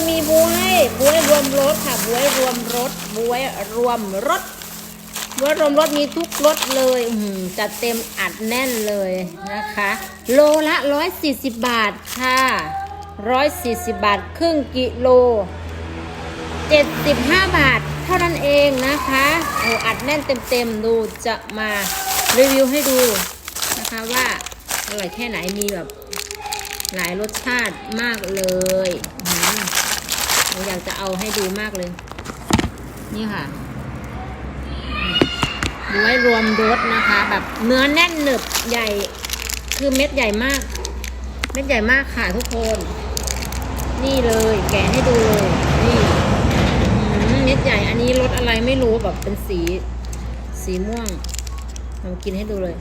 จะมีบวยบวยรวมรสค่ะบวยรวมรสบวยรวมรสบวยรวมรสมีทุกรสเลยอืจัดเต็มอัดแน่นเลยนะคะ โลละ 140 บาทค่ะ140 บาท ครึ่งกิโล 75 บาท เท่านั้นเองนะคะโอ้อัดแน่นเต็มๆดูจะมารีวิวให้ดูนะคะว่าอร่อยแค่ไหนมีแบบหลายรสชาติมากเลยอืมหนูอยากจะ เอาให้ดูมากเลย นี่ค่ะบวยรวมรสนะคะ แบบเนื้อแน่นหนึบใหญ่ คือเม็ดใหญ่มาก เม็ดใหญ่มากค่ะทุกคน นี่เลย แกะให้ดูเลยนี่เม็ดใหญ่อันนี้รสอะไรไม่รู้แบบเป็นสี สีม่วงลองกินให้ดูเลย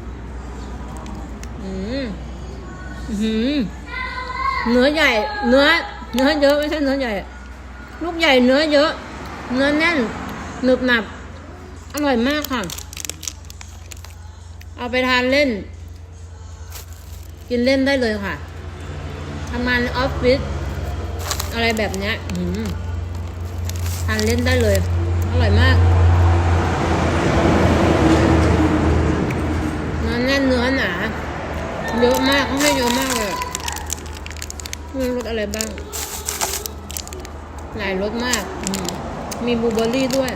อืมอื้อหือเนื้อใหญ่ เนื้อ เนื้อเยอะไม่ใช่เนื้อใหญ่ ลูกใหญ่เนื้อเยอะ เนื้อแน่นหนึบหนับ อร่อยมากค่ะ เอาไปทานเล่น กินเล่นได้เลยค่ะทำงานออฟฟิศอะไรแบบเนี้ยทานเล่นได้เลย อร่อยมากเนื้อแน่นเนื้อหนาเยอะมากเขาให้เยอะมากเลยมีรสอะไรบ้าง หลายรสมากอืมมีบลูเบอร์รี่ด้วย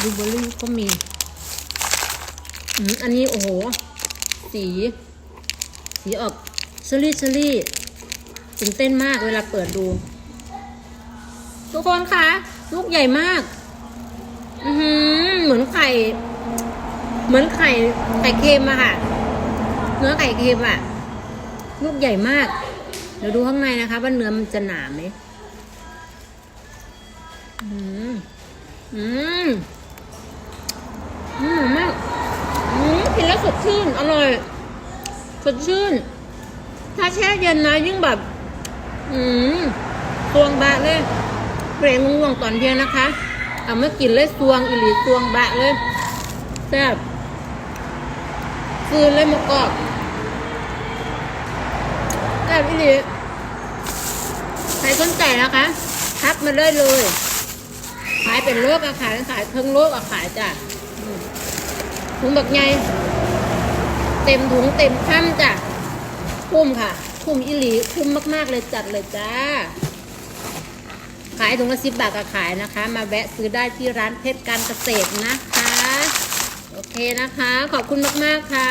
บลูเบอร์รี่ก็มีอืมอันนี้โอ้โห สี สีออกเชอรี่เชอรี่ตื่นเต้นมากเวลาเปิดดู ทุกคนคะลูกใหญ่มากอือหือเหมือนไข่ เหมือนไข่ไข่เค็มอะค่ะ เนื้อไข่เค็มอะลูกใหญ่มาก เดี๋ยวดูข้างในนะคะ ว่าเนื้อมันจะหนาไหม อืม อืม อืมมากอืมกินแล้วสดชื่น อร่อย สดชื่น ถ้าแช่เย็นนะยิ่งแบบ อืมตวงบะเลยเปรงง่วงตอนเดียงนะคะ เอามากินเลยตวงอิหลีตวงบะเลยแซ่บฟืนเลยมะกอกแบบนี้ใครสนใจนะคะ ทักมาได้เลยขาย เป็นโลกอะขายขายเครื่งโลกอะขายจ้ะถุงแบบไงเต็มถุงเต็มข้ามจ้ะคุ้มค่ะ คุ้มอิหลีคุ้มมาก ๆ เลยจัดเลยจ้า ขายถุงละสิบบาทก็ขายนะคะ มาแวะซื้อได้ที่ร้านเพชรการเกษตรนะคะ โอเคนะคะ ขอบคุณมาก ๆ ค่ะ